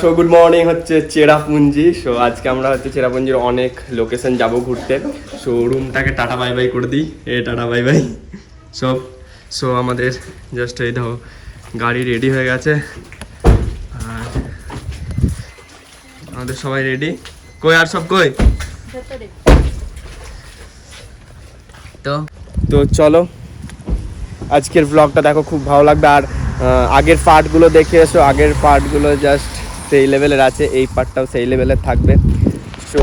So good morning হচ্ছে Cherrapunji. So আজকে আমরা হচ্ছে চেরাপুঞ্জির অনেক লোকেশন যাব ঘুরতে। সো রুমটাকে টাটা বাই বাই করে দিই। এ টাটা বাই বাই। সব সো আমাদের জাস্ট এই ধরো গাড়ি রেডি হয়ে গেছে। আর আমাদের সবাই রেডি কই আর সব কই? তো তো চলো আজকের ব্লগটা দেখো খুব ভালো লাগবে। আর আগের পার্টগুলো দেখে এসো। আগের পার্টগুলো জাস্ট সেই লেভেলের আছে, এই পার্টটাও সেই লেভেলের থাকবে। সো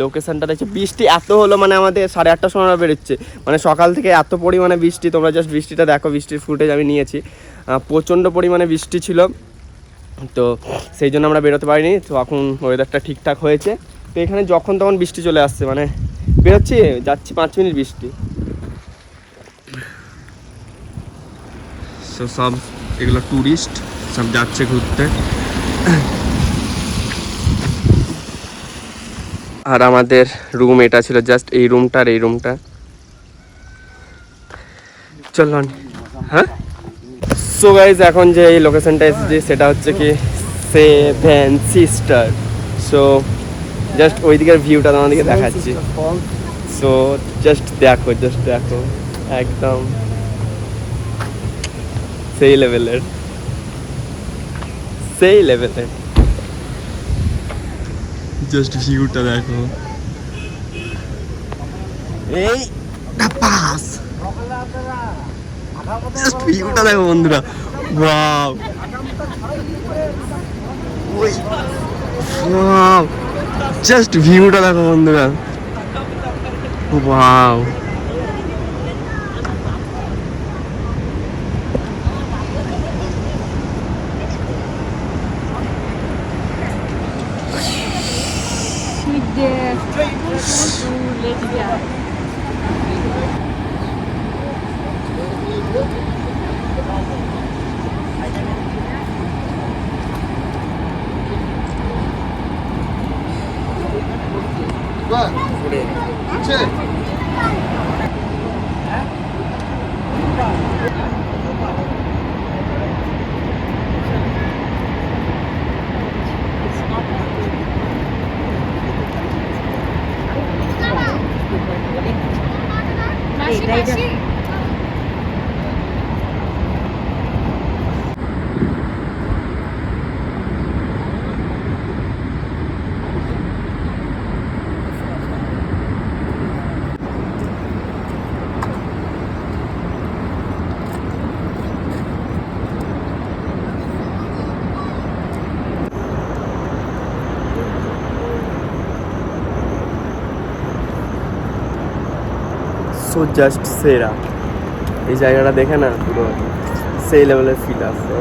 লোকেশানটা দেখছ বৃষ্টি এত হলো মানে আমাদের সাড়ে আটটার সময় বেরোচ্ছে। মানে সকাল থেকে এত পরিমাণে বৃষ্টি, তোমরা জাস্ট বৃষ্টিটা দেখো, বৃষ্টির ফুটেজ আমি নিয়েছি। প্রচণ্ড পরিমাণে বৃষ্টি ছিল। তো সেই জন্য আমরা বেরোতে পারিনি। তো এখন ওয়েদারটা ঠিকঠাক হয়েছে। তো এখানে যখন তখন বৃষ্টি চলে আসছে মানে বেরোচ্ছি, যাচ্ছি পাঁচ মিনিট বৃষ্টি। সব এগুলো ট্যুরিস্ট সব যাচ্ছে ঘুরতে। আর আমাদের রুম এটা ছিল জাস্ট এই রুমটা আর এই রুমটা চলুন হ্যাঁ? সো গাইজ এখন যে এই লোকেশনটা এসেছি সেটা হচ্ছে কি সেভেন সিস্টার সো জাস্ট ওই দিকের ভিউটা তোমাদেরকে দেখাচ্ছি। সো জাস্ট দেখো জাস্ট দেখো। একদম সেই লেভেলের সেই লেভেলের জাস্ট ভিউটা দেখো। এই পাস জাস্ট ভিউটা দেখো বন্ধুরা। ওয়াও ওয়াও জাস্ট ভিউটা দেখো বন্ধুরা। Wow One, two, three. 可谢，可以，so just সেরা। এই জায়গাটা দেখে না পুরো সেই লেভেলের ফিল আসছে